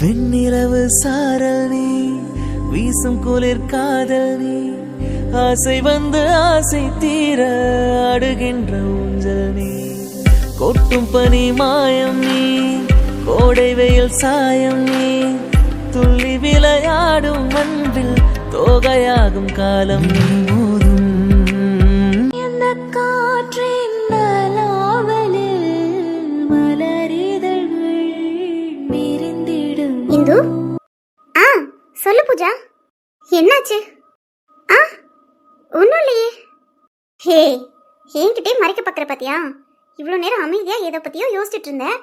வெண்ணிலவு சாரல் நீ வீசும் குளிர் காதல் நீ ஆசை வந்து ஆசை தீர அடுகின்ற ஊஞ்சல் நீ. கொட்டும் பனி மாயம் நீ கோடை வெயில் சாயம் நீ துள்ளி விளையாடும் அன்பில் தோகையாகும் காலம் நீ. மோதும் காற்றே சொல்லு பூஜா. என்னாச்சு? ஆ ஒன்றும் இல்லையே. ஹே என்கிட்டே மறைக்க பார்க்குற பாத்தியா? இவ்வளோ நேரம் அமைதியாக எதை பற்றியோ யோசிச்சுட்டு இருந்தேன்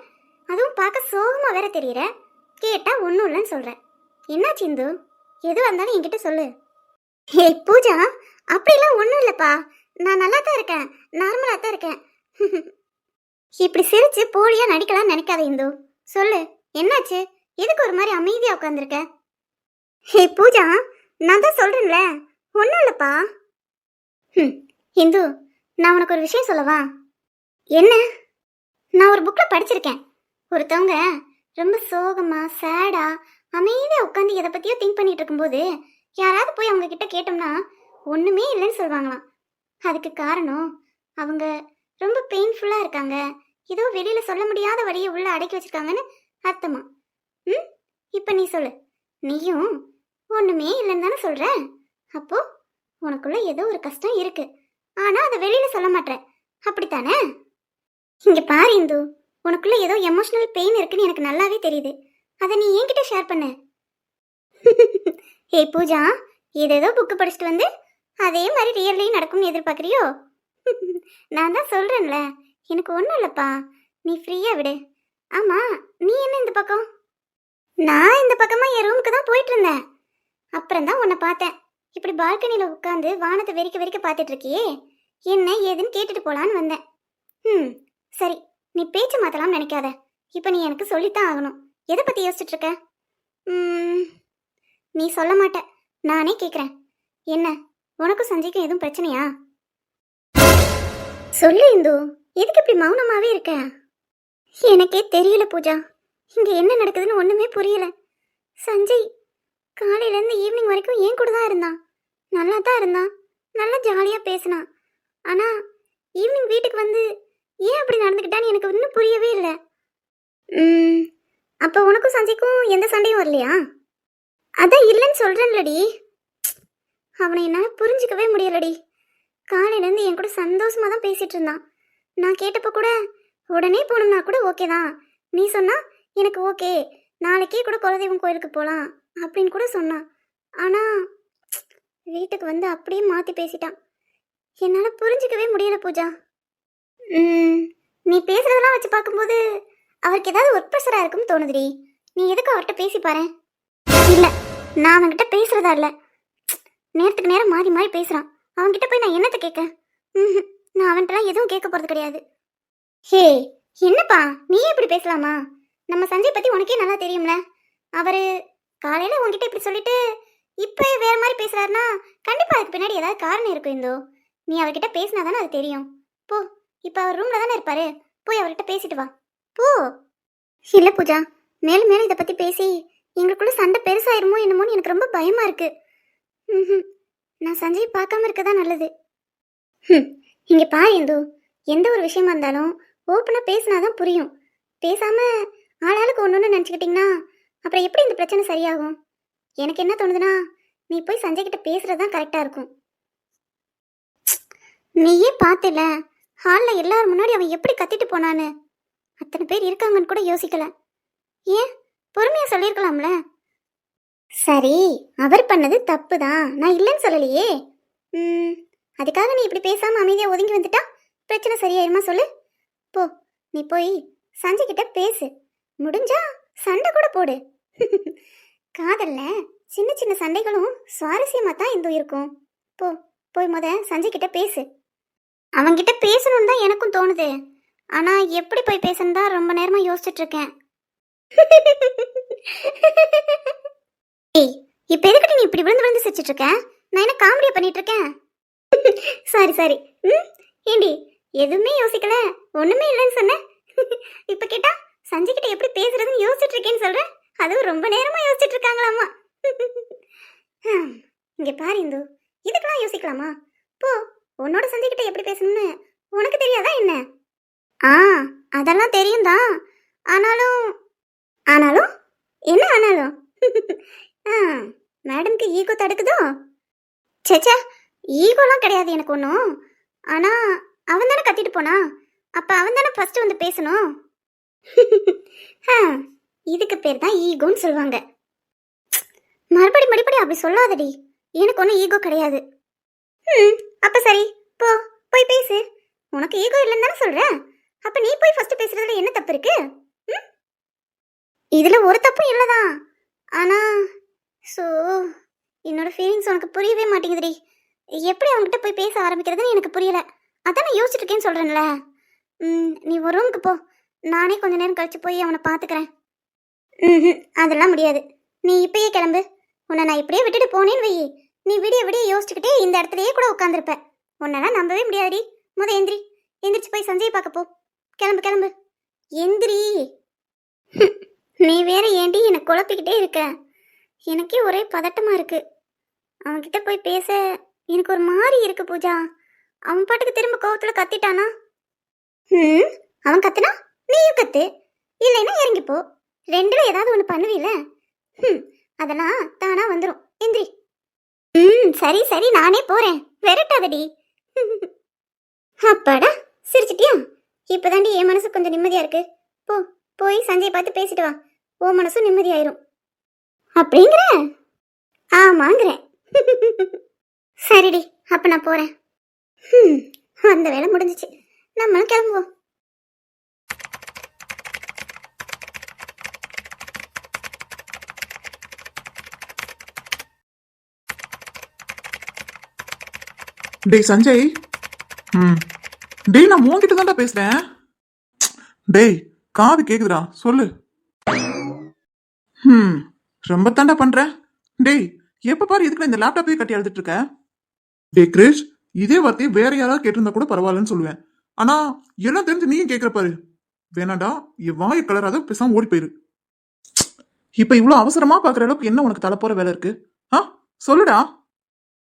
அதுவும் பார்க்க சோகமாக வேற தெரியற. கேட்டால் ஒன்றும் இல்லைன்னு சொல்கிறேன் என்னாச்சு இந்து எதுவாக இருந்தாலும் என்கிட்ட சொல்லு. ஹே பூஜா அப்படிலாம் ஒன்றும் இல்லைப்பா. நான் நல்லா தான் இருக்கேன். நார்மலாக தான் இருக்கேன். இப்படி சிரிச்சு போலியாக நடிக்கலாம்னு நினைக்காத இந்து. சொல்லு என்னாச்சு? எதுக்கு ஒரு மாதிரி அமைதியாக உட்காந்துருக்க ஹே பூஜா நான் தான் சொல்கிறேன்ல ஒன்றும் இல்லைப்பா. ம் இந்து நான் உனக்கு ஒரு விஷயம் சொல்லவா? என்ன? நான் ஒரு புக்கில் படிச்சிருக்கேன். ஒருத்தவங்க ரொம்ப சோகமாக சேடாக அமைதியாக உட்காந்து எதை பற்றியோ திங்க் பண்ணிட்டு இருக்கும்போது யாராவது போய் அவங்க கிட்ட கேட்டோம்னா ஒன்றுமே இல்லைன்னு சொல்லுவாங்களாம். அதுக்கு காரணம் அவங்க ரொம்ப பெயின்ஃபுல்லாக இருக்காங்க. ஏதோ வெளியில் சொல்ல முடியாத வழியை உள்ளே அடக்கி வச்சிருக்காங்கன்னு அர்த்தமா? ம் இப்போ நீ சொல்லு. நீயும் ஒண்ணுமே இல்லைன்னு தானே சொல்ற? அப்போ உனக்குள்ள ஏதோ ஒரு கஷ்டம் இருக்கு. ஆனா அதை வெளியில சொல்ல மாட்டேன். அப்படித்தானே? இங்க பாரு இந்து உனக்குள்ள ஏதோ எமோஷனல் பெயின் இருக்குன்னு எனக்கு நல்லாவே தெரியுது. அதை நீ என்கிட்ட ஷேர் பண்ணு. ஏய் பூஜா ஏதேதோ புக்கு படிச்சுட்டு வந்து அதே மாதிரி ரியல்லையும் நடக்கும்னு எதிர்பார்க்குறியோ? நான் தான் சொல்கிறேன்ல எனக்கு ஒன்றும் இல்லைப்பா. நீ ஃப்ரீயாக விடு. ஆமாம் நீ என்ன இந்த பக்கம்? நான் இந்த பக்கமாக என் ரூமுக்கு தான் போயிட்டு இருந்தேன். அப்புறம் தான் உன்னை பார்த்தேன். இப்படி பால்கனியில் உட்காந்து வானத்தை வெறிக்க வெறிக்க பார்த்துட்டு இருக்கியே? என்ன ஏதுன்னு கேட்டுட்டு போலான்னு வந்தேன். ம் சரி நீ பேச்சு மாற்றலாம்னு நினைக்காத. இப்போ நீ எனக்கு சொல்லித்தான் ஆகணும். எதை பற்றி யோசிச்சுட்டு இருக்க? நீ சொல்ல மாட்ட. நானே கேட்குறேன் என்ன உனக்கும் சஞ்சய்க்கும் எதுவும் பிரச்சனையா? சொல்லு இந்து எதுக்கு இப்படி மௌனமாகவே இருக்க? எனக்கே தெரியல பூஜா. இங்கே என்ன நடக்குதுன்னு ஒன்றுமே புரியல. சஞ்சய் காலையிலேருந்து ஈவினிங் வரைக்கும் ஏன் கூட தான் இருந்தான். நல்லா தான் இருந்தான். நல்லா ஜாலியாக பேசினான். ஆனால் ஈவினிங் வீட்டுக்கு வந்து ஏன் அப்படி நடந்துக்கிட்டான்னு எனக்கு இன்னும் புரியவே இல்லை. ம் அப்போ உனக்கும் சஞ்சய்க்கும் எந்த சண்டையும் வரலையா? அதான் இல்லைன்னு சொல்கிறேன்லடி அவனை என்னால் புரிஞ்சுக்கவே முடியலடி. காலையிலேருந்து என் கூட சந்தோஷமாக தான் பேசிகிட்டு இருந்தான். நான் கேட்டப்போ கூட உடனே போகணும்னா கூட ஓகே தான். நீ சொன்னால் எனக்கு ஓகே. நாளைக்கே கூட குலதெய்வம் கோயிலுக்கு போகலாம் அப்படின்னு கூட சொன்னான். ஆனால் வீட்டுக்கு வந்து அப்படியே மாற்றி பேசிட்டான். என்னால் புரிஞ்சிக்கவே முடியல பூஜா. நீ பேசுறதெல்லாம் வச்சு பார்க்கும்போது அவருக்கு ஏதாவது ஒர்க் ப்ரெஷராக இருக்கும்னு தோணுதுடி. நீ எதுக்கு அவர்கிட்ட பேசி பாரு இல்லை நான் அவன்கிட்ட பேசுகிறதா இல்லை. நேரத்துக்கு நேரம் மாறி மாறி பேசுகிறான் அவன்கிட்ட போய் நான் என்னத்தை கேட்க ம்ஹும். நான் அவன்கிட்டலாம் எதுவும் கேட்க போகிறது கிடையாது. ஹே என்னப்பா நீ இப்படி பேசலாமா? நம்ம சஞ்சய் பற்றி உனக்கே நல்லா தெரியும்ல. அவர் காலையில் உங்ககிட்ட இப்படி சொல்லிட்டு இப்போ வேற மாதிரி பேசுகிறாருன்னா கண்டிப்பாக அதுக்கு பின்னாடி ஏதாவது காரணம் இருக்கும் இந்தோ. நீ அவர்கிட்ட பேசினா தானே அது தெரியும். போ இப்போ அவர் ரூமில் தானே இருப்பாரு. போய் அவர்கிட்ட பேசிட்டு வா. போ. இல்லை பூஜா மேலும் மேலும் இதை பற்றி பேசி எங்களுக்குள்ள சண்டை பெருசாயிருமோ என்னமோன்னு எனக்கு ரொம்ப பயமாக இருக்குது ம் நான் சஞ்சய் பார்க்காம இருக்கதா நல்லது. ம் இங்கே பாரு இந்து. எந்த ஒரு விஷயமா இருந்தாலும் ஓப்பனாக பேசினா தான் புரியும். பேசாமல் ஆளாளுக்கு ஒன்று ஒன்று நினச்சிக்கிட்டிங்கன்னா அப்புறம் எப்படி இந்த பிரச்சனை சரியாகும்? எனக்கு என்ன தோணுதுன்னா நீ போய் சஞ்சய் கிட்ட பேசுறது தான் கரெக்டாக இருக்கும். நீயே பார்த்தல ஹாலில் எல்லாரும் முன்னாடி அவன் எப்படி கத்திட்டு போனான்னு? அத்தனை பேர் இருக்காங்கன்னு கூட யோசிக்கல. ஏன்? பொறுமையாக சொல்லியிருக்கலாம்ல? சரி அவர் பண்ணது தப்பு தான் நான் இல்லைன்னு சொல்லலையே. ம் அதுக்காக நீ இப்படி பேசாமல் அமைதியாக ஒதுங்கி வந்துட்டா? பிரச்சனை சரியாயிருமா சொல்லு? போ நீ போய் சஞ்சய் கிட்ட பேசு. முடிஞ்சா சண்டை கூட போடு. காதல்ல சின்ன சின்ன சண்டைகளும் சுவாரஸ்யமா தான் இந்த இருக்கும். போ போய் முத சஞ்சய் கிட்ட பேசு. அவங்கிட்ட பேசணும்னு தான் எனக்கும் தோணுது. ஆனா எப்படி போய் பேசணும் தான் ரொம்ப நேரமா யோசிச்சுட்டு இருக்கேன். ஏய் இப்ப எதுக்கிட்ட நீ இப்படி விழுந்து விழுந்து சிரிச்சிட்டு இருக்க? நான் என்ன காமெடியா பண்ணிட்டு இருக்கேன்? Sorry sorry. ம் ஏண்டி எதுவுமே யோசிக்கல. ஒண்ணுமே இல்லைன்னு சொன்னேன் இப்ப கேட்டா சஞ்சய் கிட்ட எப்படி பேசுறதுன்னு யோசிச்சுட்டு இருக்கேன்னு சொல்றேன் அதுவும் ரொம்ப நேரமாக யோசிச்சுட்டு இருக்காங்களாமா ஹம், பாரு இந்து. இதுக்கெல்லாம் யோசிக்கலாமா? போ உன்னோட சஞ்சய் எப்படி பேசணும்னு உனக்கு தெரியாதா என்ன? ஆ அதெல்லாம் தெரியும் தான் ஆனாலும் ஆனாலும் என்ன ஆனாலும்? ஆ மேடம்க்கு ஈகோ தடுக்குதோ? சேச்சா ஈகோலாம் கிடையாது எனக்கு ஒன்றும் ஆனால் அவன் தானே கத்திட்டு போனா? அப்போ அவன் தானே ஃபஸ்ட்டு வந்து பேசணும்? ஆ, இதுக்கு பேர் தான் ஈகோன்னு சொல்லுவாங்க. மறுபடி மறுபடி அப்படி சொல்லாதடி. எனக்கு ஒன்றும் ஈகோ கிடையாது. ம் அப்போ சரி போ போய் பேசு. உனக்கு ஈகோ இல்லைன்னு தானே சொல்கிறேன் அப்போ நீ போய் ஃபஸ்ட்டு பேசுகிறதுல என்ன தப்பு இருக்கு? ம்? இதில் ஒரு தப்பும் இல்லதான். ஆனால் ஸோ என்னோட ஃபீலிங்ஸ் உனக்கு புரியவே மாட்டேங்குதுடி. எப்படி அவங்ககிட்ட போய் பேச ஆரம்பிக்கிறதுன்னு எனக்கு புரியல. அதான் நான் யோசிச்சுட்டு இருக்கேன்னு சொல்கிறேன்ல ம் நீ ஒரு ரூமுக்கு போ. நானே கொஞ்ச நேரம் கழித்து போய் அவனை பார்த்துக்கிறேன் ம் அதெல்லாம் முடியாது. நீ இப்பயே கிளம்பு. உன்னை நான் இப்படியே விட்டுட்டு போனேன்னு வை நீ விடிய விடிய யோசிச்சுக்கிட்டே இந்த இடத்துலயே கூட உட்காந்துருப்ப உன்னெல்லாம் நம்பவே முடியாதுடி. முத எந்திரி. எந்திரிச்சு போய் சஞ்சய் பார்க்க போ. கிளம்பு கிளம்பு. எந்திரி. நீ வேற ஏண்டி என்னை குழப்பிக்கிட்டே இருக்க? எனக்கே ஒரே பதட்டமா இருக்கு. அவன்கிட்ட போய் பேச எனக்கு ஒரு மாதிரி இருக்கு பூஜா. அவன் பாட்டுக்கு திரும்ப கோவத்துல கத்திட்டானா? ம் அவன் கத்துனா? நீயும் கத்து. இல்லைன்னா இறங்கி போ. ரெண்டுல ஏதாவது ஒன்று பண்ணுவீல? ம் அதெல்லாம் தானா வந்துடும் எந்திரி. ம் சரி சரி நானே போறேன். விரட்டாதடி. அப்பாடா சிரிச்சிட்டியா? இப்போதாண்டி என் மனசு கொஞ்சம் நிம்மதியா இருக்கு. போ போய் சஞ்சய் பார்த்து பேசிட்டு வா. ஓ மனசும் நிம்மதியாயிரும். அப்படிங்கிற? ஆமாங்கிறேன் சரிடி அப்ப நான் போறேன். ம் அந்த வேலை முடிஞ்சிச்சு. நம்மளும் கிளம்புவோம். டேய் சஞ்சய். ம். டேய் நான் உன்கிட்ட தான்டா பேசுறேன். டேய் காது கேக்குதுடா சொல்லு. ம். ரொம்ப தாண்டா பண்ற. டேய் எப்ப பாரு இதுக்கு இந்த லேப்டாப்பே கட்டி எழுதிட்டு இருக்க? டேய் கிரேஷ் இதே வார்த்தையை வேற யாராவது கேட்டிருந்தா கூட பரவாயில்லன்னு சொல்லுவேன். ஆனா எல்லாம் தெரிஞ்சு நீயும் கேக்குற பாரு. வேணாடா என் வாயை கலராத பேசாம ஓடி போயிரு. இப்ப இவ்வளவு அவசரமா பாக்குற அளவுக்கு என்ன உனக்கு தலை போற வேலை இருக்கு? ஆ? சொல்லுடா.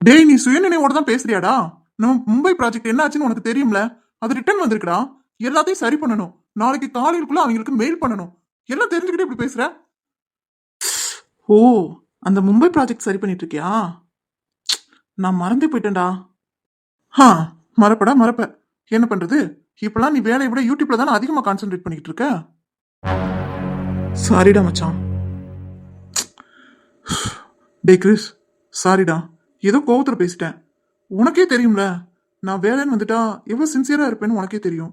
டேய் நீ சுயநினைவோட தான் பேசுறியாடா? நம்ம மும்பை ப்ராஜெக்ட் என்னாச்சுன்னு உனக்கு தெரியும்ல? அது ரிட்டர்ன் வந்திருக்குடா. எல்லாத்தையும் சரி பண்ணணும். நாளைக்கு காலையிலுக்குள்ள அவங்களுக்கு மெயில் பண்ணணும். எல்லாம் தெரிஞ்சுக்கிட்டு இப்படி பேசுற? ஓ அந்த மும்பை ப்ராஜெக்ட் சரி பண்ணிட்டு இருக்கியா நான் மறந்து போயிட்டேன்டா. ஹா மறப்படா மறப்ப. என்ன பண்றது? இப்பெல்லாம் நீ வேலையை விட யூடியூப்ல தானே அதிகமா கான்சென்ட்ரேட் பண்ணிட்டு இருக்க? சாரிடா மச்சான். டே கிறிஸ். சாரிடா ஏதோ கோவத்துல பேசிட்டேன். உனக்கே தெரியும்ல நான் வேலைன்னு வந்துட்டா எவ்வளவு சின்சியரா இருப்பேன்னு உனக்கே தெரியும்.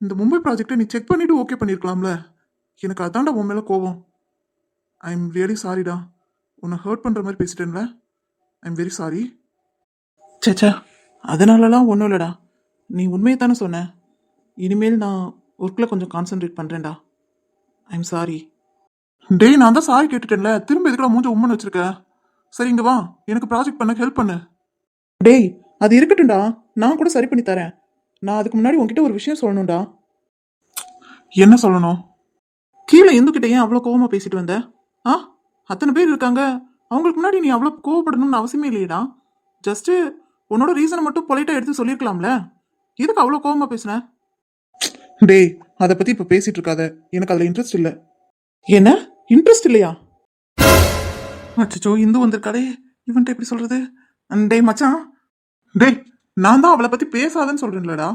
இந்த மும்பை ப்ராஜெக்டை நீ செக் பண்ணிட்டு ஓகே பண்ணிருக்கலாம்ல. எனக்கு அதான்டா உன் மேல கோவம். ஐ எம் ரியலி சாரிடா உன்னை ஹர்ட் பண்ற மாதிரி பேசிட்டேன்ல. ஐ எம் வெரி சாரி சேச்சா அதனாலலாம் ஒன்றும் இல்லைடா. நீ உண்மையை தானே சொன்ன. இனிமேல் நான் ஒர்க்கில் கொஞ்சம் கான்சென்ட்ரேட் பண்ணுறேன்டா ஐ எம் சாரி டேய் நான் தான் சாரி கேட்டுட்டேன்ல. திரும்ப எதுக்குடா மூஞ்ச உம்மன் வச்சிருக்க? சரி இங்க வா. எனக்கு ப்ராஜெக்ட் பண்ண ஹெல்ப் பண்ணு. டேய் அது இருக்கட்டும்டா. நான் கூட சரி பண்ணி தரேன். நான் அதுக்கு முன்னாடி உன்கிட்ட ஒரு விஷயம் சொல்லணும்டா. என்ன சொல்லணும்? கீழே எந்துக்கிட்ட ஏன் அவ்வளோ கோவமா பேசிட்டு வந்த? ஆ? அத்தனை பேர் இருக்காங்க. அவங்களுக்கு முன்னாடி நீ அவ்வளோ கோவப்படணும்னு அவசியமே இல்லையடா. ஜஸ்ட்டு உன்னோட ரீசனை மட்டும் பொலைட்டாக எடுத்து சொல்லியிருக்கலாம்ல. எதுக்கு அவ்வளோ கோவமாக பேசுனேன் டேய் அதை பற்றி இப்போ பேசிகிட்டு இருக்காத. எனக்கு அதில் இன்ட்ரெஸ்ட் இல்லை. என்ன? இன்ட்ரெஸ்ட் இல்லையா? அச்சோ இந்து வந்திருக்காளே. இவன்ட்ட எப்படி சொல்றது? டேய் மச்சான். டேய் நான் தான் அவளை பத்தி பேசாதன்னு சொல்றேன்லடா.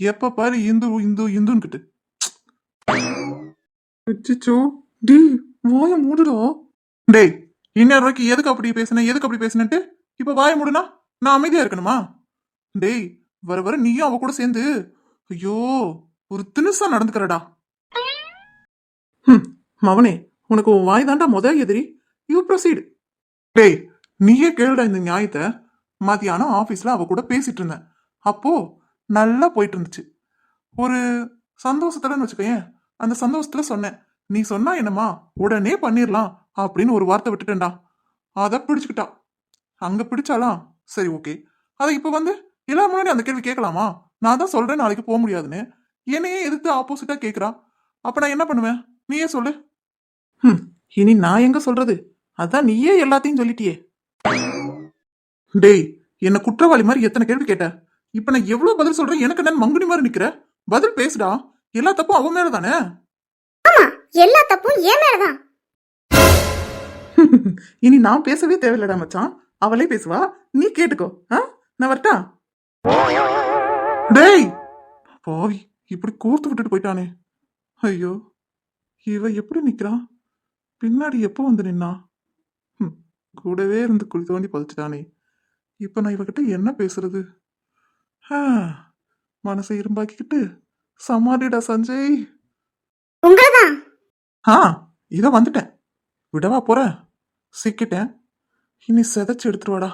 எப்ப பாரு இந்து இந்து இந்துன்னுக்கிட்டு. அச்சோ டி வாய மூடுடா. டேய் இன்னொரு வரைக்கும் எதுக்கு அப்படி பேசுன எதுக்கு அப்படி பேசுனட்டு இப்ப வாய மூடுனா நான் அமைதியா இருக்கணுமா? டேய் வர வர நீயும் அவ கூட சேர்ந்து ஐயோ ஒரு தினுசா நடந்துக்கிறடா. ம் மவனே உனக்கு உன் வாய் தாண்டா முத எதிரி. யூ ப்ரொசீட் டேய் நீயே கேளுடா இந்த நியாயத்தை. மதியானம் ஆஃபீஸில் அவ கூட பேசிட்டு இருந்தேன். அப்போ நல்லா போயிட்டு இருந்துச்சு. ஒரு சந்தோஷத்துலன்னு வச்சுக்கோயேன். அந்த சந்தோஷத்தில் சொன்னேன் நீ சொன்னா என்னம்மா? உடனே பண்ணிடலாம் அப்படின்னு ஒரு வார்த்தை விட்டுட்டேன்டா. அதை பிடிச்சிக்கிட்டா. அங்கே பிடிச்சாலாம் சரி ஓகே. அதை இப்போ வந்து எல்லாரும் முன்னாடி அந்த கேள்வி கேட்கலாமா? நான் தான் சொல்கிறேன் நாளைக்கு போக முடியாதுன்னு. என்னையே எதிர்த்து ஆப்போசிட்டாக கேட்குறா அப்போ நான் என்ன பண்ணுவேன்? நீயே சொல்லு. ம் இனி நான் எங்கே சொல்கிறது அதான் நீயே எல்லாத்தையும் சொல்லிட்டியே. டேய் என்ன குற்றவாளி மாதிரி எத்தனை கேள்வி கேட்ட? இப்ப நான் எவ்வளவு பதில் சொல்றேன்? எனக்கு நான் மங்குனி மாதிரி நிக்கிற? பதில் பேசுடா. எல்லா தப்பும் அவன் மேல தானே? எல்லா தப்பும் என் மேலதான் இனி நான் பேசவே தேவையில்லடா மச்சான். அவளே பேசுவா. நீ கேட்டுக்கோ. நான் வரட்டா? டேய்! பாவி இப்படி கோர்த்து விட்டுட்டு போயிட்டானே. ஐயோ இவ எப்படி நிக்கிறான் பின்னாடி எப்போ வந்து நின்னா? கூடவே இருந்து குழி தோண்டி பதிச்சுட்டானே. இப்ப நான் இவகிட்ட என்ன பேசுறது? மனசை இரும்பாக்கிக்கிட்டு சமாளிடா சஞ்சய். உங்களதான் ஆ இதோ வந்துட்டேன். விடவா போற? சிக்கிட்டேன். இனி செதைச்சு எடுத்துருவாடா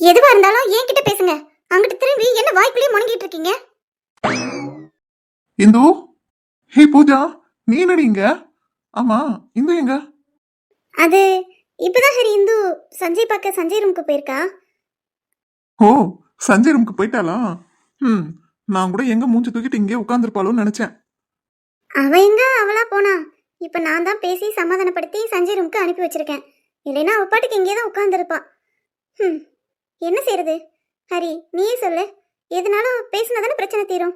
எதுவா இருந்தாலும் என்கிட்ட பேசுங்க. அங்கிட்டு திரும்பி என்ன வாய்க்குள்ளேயே முணங்கிட்டு இருக்கீங்க? இந்து? ஹே பூஜா நீ என்னடி இங்க? ஆமா இந்து எங்க? அது இப்பதான் ஹரி இந்து சஞ்சய் பார்க்க சஞ்சய் ரூமுக்கு போயிருக்கா? ஓ சஞ்சய் ரூமுக்கு போயிட்டாளா? ம் நான் கூட எங்க மூஞ்சி தூக்கிட்டு இங்கே உட்காந்துருப்பாளோன்னு நினைச்சேன். அவ எங்க? அவளா போனா? இப்ப நான் தான் பேசி சமாதானப்படுத்தி சஞ்சய் ரூமுக்கு அனுப்பி வச்சிருக்கேன். இல்லைன்னா அவ பாட்டுக்கு இங்கே தான் உட்காந்துருப்பா ம் என்ன செய்யறது ஹரி நீயே சொல்லு. எதுனாலும் பேசினா தானே பிரச்சனை தீரும்.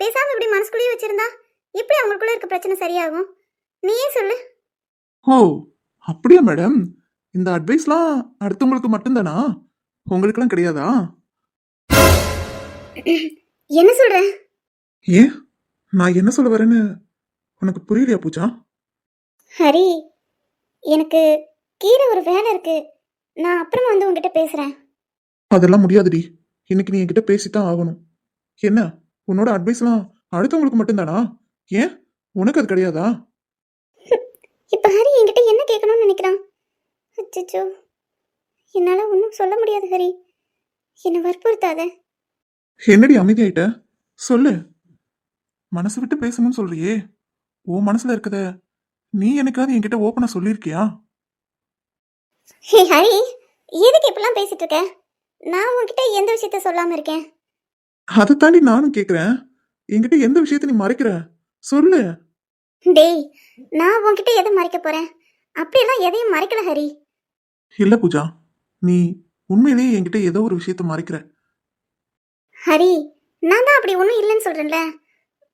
பேசாம இப்படி மனசுக்குள்ளேயே வச்சிருந்தா எப்படி அவங்களுக்குள்ள இருக்க பிரச்சனை சரியாகும்? நீயே சொல்லு. ஓ அப்படியா மேடம்? இந்த அட்வைஸ்லாம் அடுத்தவங்களுக்கு மட்டும்தானா? உங்களுக்கெல்லாம் கிடையாதா? என்ன சொல்ற? ஏன்? நான் என்ன சொல்ல வரேன்னு உனக்கு புரியலையா பூஜா? ஹரி எனக்கு கீழே ஒரு வேலை இருக்கு. நான் அப்புறமா வந்து உங்ககிட்ட பேசுறேன். அதெல்லாம் முடியாதுடி. இன்னைக்கு நீ என்கிட்ட பேசித்தான் ஆகணும். என்ன? உன்னோட அட்வைஸ்லாம் அடுத்தவங்களுக்கு மட்டும்தானா? ஏன்? உனக்கு அது கிடையாதா இப்ப ஹரி என்கிட்ட என்ன கேட்கணும்னு நினைக்கிறான். அச்சச்சோ. என்னால ஒன்றும் சொல்ல முடியாது ஹரி. என்னை வற்புறுத்தாத. என்னடி அமைதியாயிட்ட? சொல்லு. மனசு விட்டு பேசணும்னு சொல்றியே. உன் மனசுல இருக்கத நீ எனக்காவது என்கிட்ட ஓப்பனா சொல்லியிருக்கியா? ஹே ஹரி. எதுக்கு இப்படிலாம் பேசிட்டு இருக்க? நான் உன்கிட்ட எந்த விஷயத்த சொல்லாம இருக்கேன்? அதை தாண்டி நானும் கேக்குறேன். என்கிட்ட எந்த விஷயத்த நீ மறைக்கிற? சொல்லு. டேய் நான் உன்கிட்ட எதை மறைக்க போறேன்? அப்படியெல்லாம் எதையும் மறைக்கல ஹரி. இல்ல பூஜா நீ உண்மையிலேயே என்கிட்ட ஏதோ ஒரு விஷயத்த மறைக்கிற. ஹரி நான் தான் அப்படி ஒன்றும் இல்லைன்னு சொல்றேன்ல.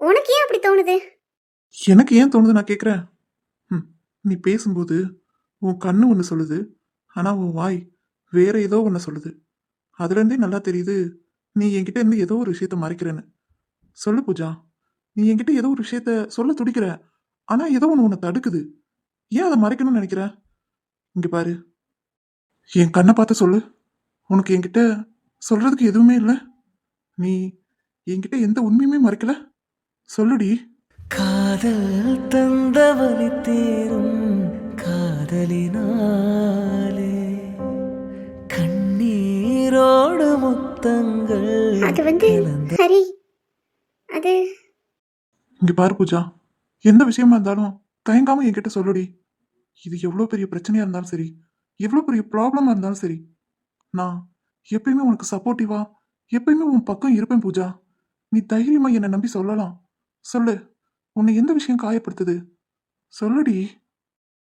உனக்கு ஏன் அப்படி தோணுது? எனக்கு ஏன் தோணுது நான் கேக்குறேன்? ம், நீ பேசும்போது உன் கண்ணு ஒன்று சொல்லுது ஆனா உன் வாய் வேற ஏதோ ஒன்று சொல்லுது. அதுல இருந்தே நல்லா தெரியுது நீ என்கிட்ட இருந்து ஏதோ ஒரு விஷயத்த மறைக்கிறேன்னு. சொல்லு பூஜா நீ என்கிட்ட ஏதோ ஒரு விஷயத்த சொல்ல துடிக்கிற ஆனா ஏதோ ஒன்று உன்னை தடுக்குது. ஏன் அதை மறைக்கணும்னு நினைக்கிற? இங்க பாரு. என் கண்ணை பார்த்து சொல்லு. உனக்கு என்கிட்ட சொல்றதுக்கு எதுவுமே இல்லை. நீ என்கிட்ட எந்த உண்மையுமே மறைக்கல. சொல்லுடி. காதல் தந்த வலி தேரும் காதலினாலே கண்ணீரோடு முத்தங்கள் அது வந்து ஹரி அது இங்க பாரு பூஜா. எந்த விஷயமா இருந்தாலும் தயங்காம என்கிட்ட சொல்லுடி. இது எவ்வளோ பெரிய பிரச்சனையா இருந்தாலும் சரி எவ்வளோ பெரிய ப்ராப்ளமா இருந்தாலும் சரி நான் எப்பயுமே உனக்கு சப்போர்ட்டிவா எப்பயுமே உன் பக்கம் இருப்பேன் பூஜா. நீ தைரியமா என்னை நம்பி சொல்லலாம். சொல்லு உன்னை எந்த விஷயம் காயப்படுத்துது? சொல்லுடி.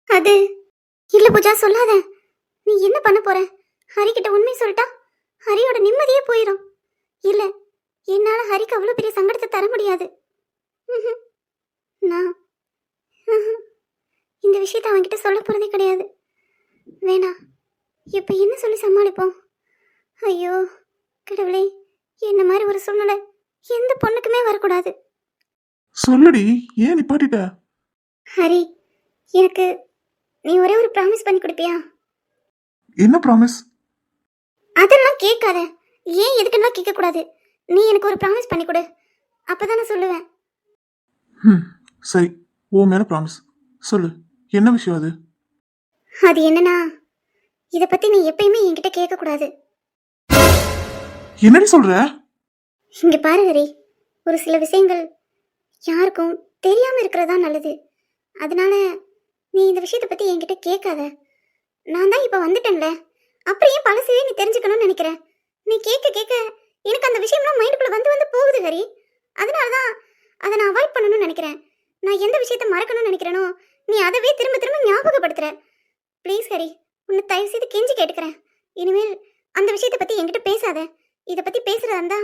அது இல்ல பூஜா சொல்லாத. நீ என்ன பண்ண போற? ஹரி கிட்ட உண்மை சொல்லிட்டா ஹரியோட நிம்மதியே போயிடும் இல்ல என்னால ஹரிக்கு அவ்வளவு பெரிய சங்கடத்தை தர முடியாது. நான் இந்த விஷயத்தை அவன்கிட்ட சொல்ல போறதே கிடையாது. வேணாம் இப்ப என்ன சொல்லி சமாளிப்போம்? ஐயோ கடவுளே என்ன மாதிரி ஒரு சூழ்நிலை. எந்த பொண்ணுக்குமே வரக்கூடாது. சொல்லுடி ஏன் நிப்பாட்டிட்ட? ஹரி எனக்கு நீ ஒரே ஒரு ப்ராமிஸ் பண்ணி கொடுப்பியா? என்ன ப்ராமிஸ் அதெல்லாம் கேட்காத. ஏன் எதுக்குன்னா கேட்கக்கூடாது. நீ எனக்கு ஒரு ப்ராமிஸ் பண்ணி கொடு. அப்பதான் நான் சொல்லுவேன். சரி. உன் மேல ப்ராமிஸ் சொல்லு என்ன விஷயம் அது? அது என்னன்னா இதை பத்தி நீ எப்பயுமே என்கிட்ட கேட்கக்கூடாது. என்னடி சொல்ற? இங்க பாரு ஹரி ஒரு சில விஷயங்கள் யாருக்கும் தெரியாம இருக்கிறதா நல்லது. அதனால நீ இந்த விஷயத்தை பத்தி என்கிட்ட கேட்காத. நான் தான் இப்ப வந்துட்டேன்ல அப்புறம் ஏன் பழசையே நீ தெரிஞ்சுக்கணும்னு நினைக்கிறேன் நீ கேட்க கேட்க எனக்கு அந்த விஷயம்லாம் மைண்டுக்குள்ள வந்து வந்து போகுது ஹரி. அதனால தான் அதை நான் அவாய்ட் பண்ணணும்னு நினைக்கிறேன். நான் எந்த விஷயத்த மறக்கணும்னு நினைக்கிறேனோ நீ அதவே திரும்ப திரும்ப ஞாபகப்படுத்துற. ப்ளீஸ் ஹரி உன்னை தயவு செய்து கெஞ்சி கேட்டுக்கிறேன். இனிமேல் அந்த விஷயத்தை பத்தி என்கிட்ட பேசாத. இதை பத்தி பேசுறதா இருந்தா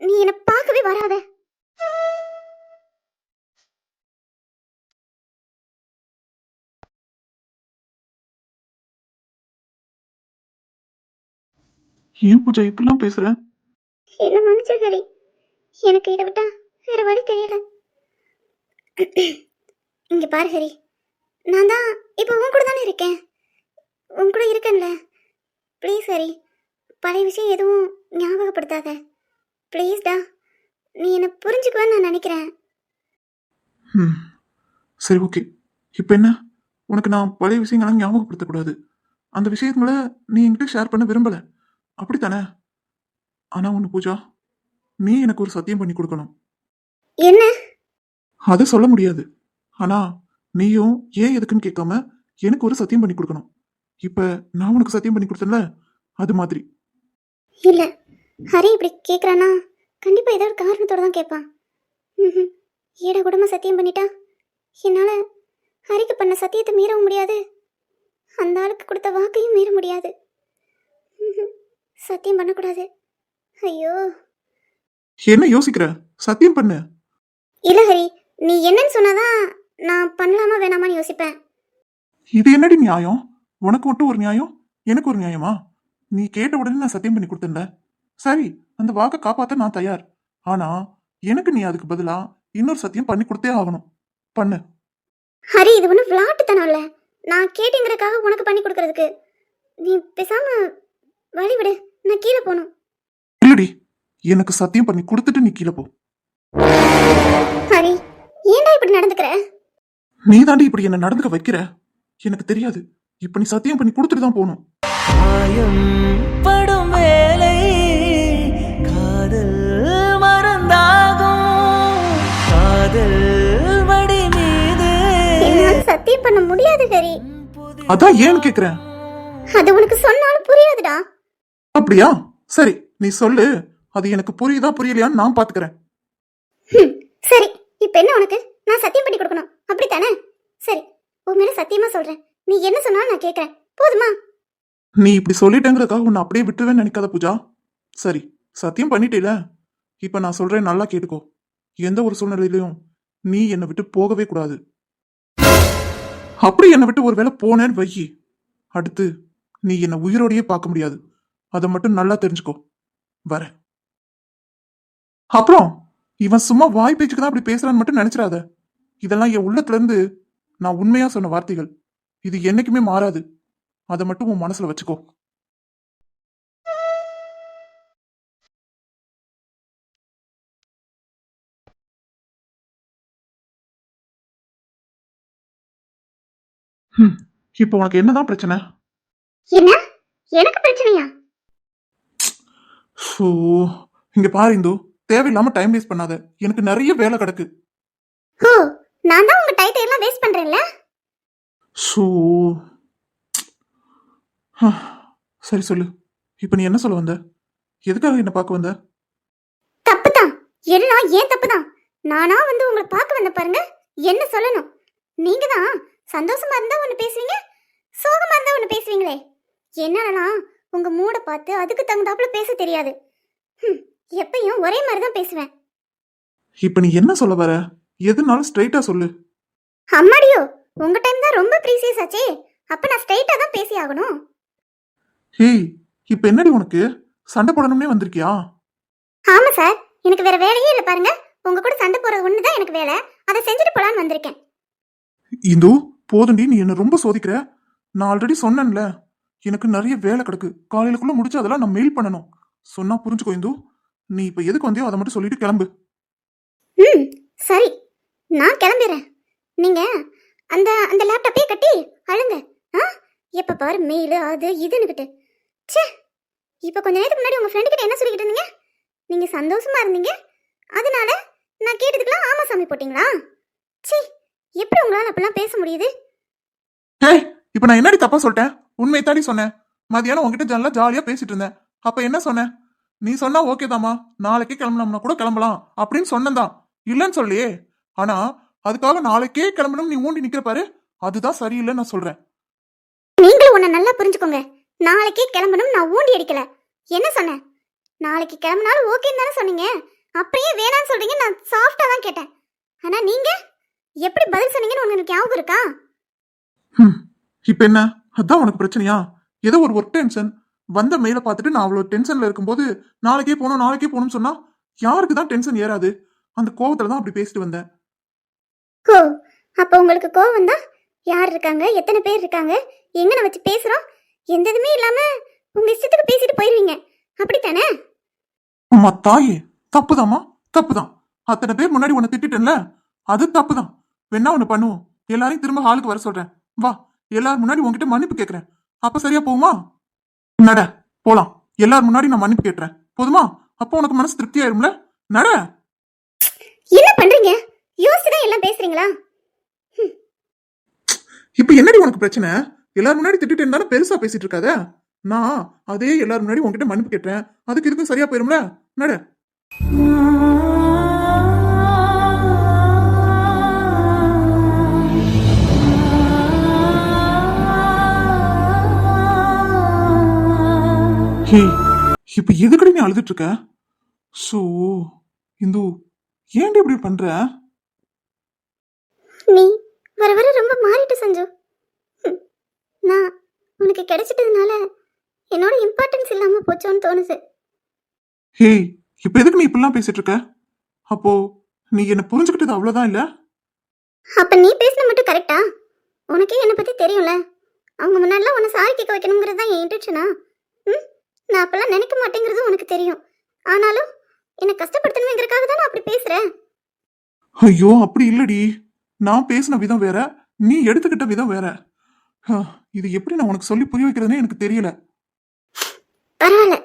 நீ என்னை பார்க்கவே வராத. ஏன் பூஜா இப்படிலாம் பேசுற? என்ன மன்னிச்சு ஹரி. எனக்கு இதை விட்டா வேற வழி தெரியல. இங்க பாரு ஹரி. நான் தான் இப்போ உன் கூட தானே இருக்கேன்? உன் கூட இருக்கேன்ல. ப்ளீஸ் ஹரி பழைய விஷயம் எதுவும் ஞாபகப்படுத்தாத. ப்ளீஸ்டா நீ என்னை புரிஞ்சுக்குவேன்னு நான் நினைக்கிறேன். ம் சரி ஓகே இப்போ என்ன? உனக்கு நான் பழைய விஷயங்கள்லாம் ஞாபகப்படுத்தக்கூடாது. அந்த விஷயங்களை நீ என்கிட்ட ஷேர் பண்ண விரும்பல. அப்படித்தானே? ஆனா ஒன்று பூஜா நீ எனக்கு ஒரு சத்தியம் பண்ணி கொடுக்கணும். என்ன? அதை சொல்ல முடியாது. ஆனா நீயும் ஏன் எதுக்குன்னு கேட்காம எனக்கு ஒரு சத்தியம் பண்ணி கொடுக்கணும். இப்ப நான் உனக்கு சத்தியம் பண்ணி கொடுத்தேன்ல? அது மாதிரி. இல்லை. ஹரி இப்படி கேட்குறானா கண்டிப்பாக ஏதோ ஒரு காரணத்தோட தான் கேட்பான். ம் ஏட கூடமா சத்தியம் பண்ணிட்டா? என்னால் ஹரிக்கு பண்ண சத்தியத்தை மீறவும் முடியாது. அந்த ஆளுக்கு கொடுத்த வாக்கையும் மீற முடியாது. ம்ஹும். சத்தியம் பண்ணக்கூடாது. ஐயோ. என்ன யோசிக்கிற? சத்தியம் பண்ணு. இல்லை ஹரி. நீ என்னன்னு சொன்னாதான் நான் பண்ணலாமா வேணாமான்னு யோசிப்பேன். இது என்னடி நியாயம்? உனக்கு மட்டும் ஒரு நியாயம்? எனக்கு ஒரு நியாயமா? நீ கேட்ட உடனே நான் சத்தியம் பண்ணி கொடுத்தேன்ல சரி அந்த வாக்கை காப்பாத்த நான் தயார். ஆனா எனக்கு நீ அதுக்கு பதிலா இன்னொரு சத்தியம் பண்ணி கொடுத்தே ஆகணும். பண்ணு. ஹரி இது ஒன்றும் விளாட்டுத்தனம் இல்லை. நான் கேட்டேங்கிறதுக்காக உனக்கு பண்ணி கொடுக்கறதுக்கு. நீ பேசாம வழி விடு. நான் கீழே போகணும். இல்லடி எனக்கு சத்தியம் பண்ணி கொடுத்துட்டு நீ கீழே போ. ஹரி ஏன்டா இப்படி நடந்துக்கிற? நீ தாண்டி இப்படி என்ன நடந்துக்க வைக்கிற? எனக்கு தெரியாது. இப்ப நீ சத்தியம் பண்ணி கொடுத்துட்டு தான் போகணும். காயம் படும் வேலை காதல் மறந்தாகும். காதல் வடி மீது என்னால சத்தியம் பண்ண முடியாது ஹரி அதான் ஏன்னு கேக்குறேன்? அது உனக்கு சொன்னாலும் புரியாதுடா. அப்படியா? சரி நீ சொல்லு. அது எனக்கு புரியுதா புரியலையான்னு நான் பாத்துக்கிறேன். ஹம், சரி. இப்ப என்ன உனக்கு? நான் சத்தியம் பண்ணி கொடுக்கணும். அப்படித்தானே? சரி உன் மேல சத்தியமா சொல்றேன். நீ என்ன சொன்னாலும் நான் கேட்கறேன். போதுமா? நீ இப்படி சொல்லிட்டேங்கிறதுக்காக உன்னை அப்படியே விட்டுருவேன்னு நினைக்காத பூஜா. சரி சத்தியம் பண்ணிட்டேல. இப்ப நான் சொல்றேன் நல்லா கேட்டுக்கோ. எந்த ஒரு சூழ்நிலையிலையும் நீ என்னை விட்டு போகவே கூடாது. அப்படி என்னை விட்டு ஒருவேளை போனேன்னு வையி அடுத்து நீ என்னை உயிரோடையே பார்க்க முடியாது. அதை மட்டும் நல்லா தெரிஞ்சுக்கோ. வர அப்புறம்? இவன் சும்மா வாய் பேச்சுக்கு தான் அப்படி பேசுறான்னு மட்டும் நினைச்சிடாத. இதெல்லாம் என் உள்ளத்துல இருந்து நான் உண்மையா சொன்ன வார்த்தைகள். இது என்னைக்குமே மாறாது. அதை மட்டும் உன் மனசுல வச்சுக்கோ. இப்போ உனக்கு என்னதான் பிரச்சனை? என்ன? எனக்கு பிரச்சனையா? ஸோ இங்க பாரு இந்து. தேவையில்லாம டைம் வேஸ்ட் பண்ணாத. எனக்கு நிறைய வேலை கிடக்கு. ஓ நான் தான் உங்க டைத்தை எல்லாம் வேஸ்ட் பண்றேன்ல? ஸோ சரி சொல்லு. இப்போ நீ என்ன சொல்ல வந்த? எதுக்காக என்ன பார்க்க வந்த? தப்பு தான் எல்லாம் ஏன் தப்பு தான் நானா வந்து உங்களை பார்க்க வந்த பாருங்க. என்ன சொல்லணும்? நீங்க தான். சந்தோஷமா இருந்தா ஒன்று பேசுவீங்க? சோகமா இருந்தா ஒன்று பேசுவீங்களே? என்னன்னா உங்க மூடை பார்த்து அதுக்கு தகுந்தாப்புல பேச தெரியாது. ஹம், எப்பயும் ஒரே மாதிரி தான் பேசுவேன். இப்போ நீ என்ன சொல்ல வர? எதுனாலும் ஸ்ட்ரைட்டா சொல்லு. அம்மாடியோ உங்க டைம் தான் ரொம்ப ப்ரீசியஸ் ஆச்சே. அப்ப நான் ஸ்ட்ரைட்டா தான் பேசி ஆகணும். ஹேய் இப்போ என்னடி உனக்கு? சண்டை போடணும்னே வந்திருக்கியா? ஆமா சார் எனக்கு வேற வேலையே இல்லை பாருங்க. உங்க கூட சண்டை போறது ஒன்று தான் எனக்கு வேலை. அதை செஞ்சுட்டு போலான்னு வந்திருக்கேன். இந்து போதுண்டி நீ என்ன ரொம்ப சோதிக்கிற? நான் ஆல்ரெடி சொன்னேன்ல. எனக்கு நிறைய வேலை கிடக்கு. காலையிலக்குள்ள முடிச்சு அதெல்லாம் நான் மெயில் பண்ணணும். சொன்னா புரிஞ்சுக்கோ இந்து. நீ இப்போ எதுக்கு வந்தியோ அதை மட்டும் சொல்லிட்டு கிளம்பு. ம் சரி. நான் கிளம்பிடுறேன் நீங்க அந்த அந்த லேப்டாப்பே கட்டி அழுங்க. ஆ? எப்ப பாரு மெயில் அது இதுன்னுக்கிட்டு ச்சே! இப்போ கொஞ்ச நேரத்துக்கு முன்னாடி உங்க ஃப்ரெண்டு கிட்ட என்ன சொல்லிக்கிட்டு இருந்தீங்க? நீங்க சந்தோஷமா இருந்தீங்க? அதனால நான் கேட்டதுக்கெல்லாம் ஆமா சாமி போட்டீங்களா? ச்சே! எப்படி உங்களால அப்பெல்லாம் பேச முடியுது? ஹேய் இப்போ நான் என்னடி தப்பா சொல்லிட்டேன்? உண்மை தாடி சொன்னேன். மதியானம் உன்கிட்ட ஜாலியா ஜாலியா பேசிட்டு இருந்தேன். அப்ப என்ன சொன்னேன்? நீ சொன்னா ஓகே தாமா நாளைக்கே கிளம்பலாம்னா கூட கிளம்பலாம். அப்படின்னு சொன்னதான் இல்லைன்னு சொல்லியே ஆனா அதுக்காக நாளைக்கே கிளம்பணும் நீ ஊண்டி நிக்கிற பாரு. அதுதான் சரியில்லைன்னு நான் சொல்றேன். நீங்களும் உன்னை நல்லா புரிஞ்சுக்கோங்க. நாளைக்கே கிளம்பணும் நான் ஊண்டி அடிக்கல. என்ன சொன்னேன் நாளைக்கு கிளம்புனாலும் ஓகேன்னு தானே சொன்னீங்க. அப்படியே வேணாம்னு சொல்றீங்க நான் சாஃப்டா தான் கேட்டேன். ஆனா நீங்க? எப்படி பதில் சொன்னீங்கன்னு உங்களுக்கு ஞாபகம் இருக்கா? இப்ப என்ன? அதான் உனக்கு பிரச்சனையா? ஏதோ ஒரு ஒர்க் டென்ஷன் வந்த மெயில பார்த்துட்டு நான் அவ்வளவு டென்ஷன்ல இருக்கும்போது நாளைக்கே போகணும் நாளைக்கே போகணும்னு சொன்னா யாருக்கு தான் டென்ஷன் ஏறாது? அந்த கோவத்துல தான் அப்படி பேசிட்டு வந்தேன். ஓ அப்போ உங்களுக்கு கோவம் தான் யார் இருக்காங்க? எத்தனை பேர் இருக்காங்க? எங்கன வச்சு பேசுறோம்? எந்த இதுமே இல்லாம உங்க இஷ்டத்துக்கு பேசிட்டு போயிருவீங்க. அப்படித்தானே? அம்மா தாயே தப்புதாம்மா தப்புதான். அத்தனை பேர் முன்னாடி உன்னை திட்டிட்டேன்ல அது தப்புதான். வேணா ஒண்ணு பண்ணுவோம். எல்லாரையும் திரும்ப ஹாலுக்கு வர சொல்றேன். வா எல்லாரும் முன்னாடி உன்கிட்ட மன்னிப்பு கேக்குறேன். அப்ப சரியா போகுமா? நட போலாம். எல்லாரும் முன்னாடி நான் மன்னிப்பு கேட்டுறேன். போதுமா? அப்போ உனக்கு மனசு திருப்தி ஆயிரும்ல? நட. என்ன பண்றீங்க? யோசிச்சுதான் எல்லாம் பேசுறீங்களா? இப்ப என்னடி உனக்கு பிரச்சனை? எல்லாரும் முன்னாடி திட்டிட்டு இருந்தாலும் பெருசா பேசிட்டு இருக்காத? நான் அதே எல்லாரும் முன்னாடி உன்கிட்ட மன்னிப்பு கேட்டேன் அதுக்கு இதுக்கும் சரியா போயிரும்ல? நட. ஹே இப்ப எதுக்கடி நீ அழுதுட்டு இருக்க சோ இந்து ஏன்டி இப்படி பண்ற? நீ வர வர ரொம்ப மாறிட்டு சஞ்சு. நான் உனக்கு கிடைச்சிட்டதுனால என்னோட இம்பார்ட்டன்ஸ் இல்லாம போச்சோன்னு தோணுது. ஹே இப்ப எதுக்கு நீ இப்படிலாம் பேசிட்டு இருக்க அப்போ நீ என்ன புரிஞ்சுக்கிட்டது அவ்வளவுதான் இல்ல? அப்ப நீ பேசின மட்டும் கரெக்டா உனக்கே என்னை பத்தி தெரியும்ல? அவங்க முன்னாடிலாம் உன்னை சாரி கேட்க வைக்கணுங்கிறது தான் என் இன்டென்ஷனா ம்? நான் அப்பெல்லாம் நினைக்க மாட்டேங்கிறது உனக்கு தெரியும். ஆனாலும் என்னை கஷ்டப்படுத்தணுங்கிறதுக்காக தான் நான் அப்படி பேசுறேன். ஐயோ அப்படி இல்லடி. நான் பேசின விதம் வேற நீ எடுத்துக்கிட்ட விதம் வேற. இது எப்படி நான் உனக்கு சொல்லி புரிய வைக்கிறதுனே எனக்கு தெரியல. பரவாயில்ல.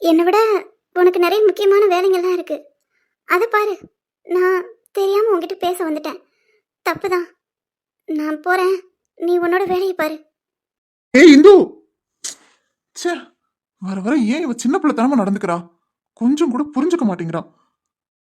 என்னை விட உனக்கு நிறைய முக்கியமான வேலைங்கள்லாம் இருக்கு. அதை பாரு. நான் தெரியாம உன்கிட்ட பேச வந்துட்டேன். தப்பு தான் நான் போறேன். நீ உன்னோட வேலையை பாரு. ஏய் இந்து! ச்சே! வர வர ஏன் இவ சின்ன பிள்ளைத்தனமா நடந்துக்கிறா? கொஞ்சம் கூட புரிஞ்சுக்க மாட்டேங்கிறா.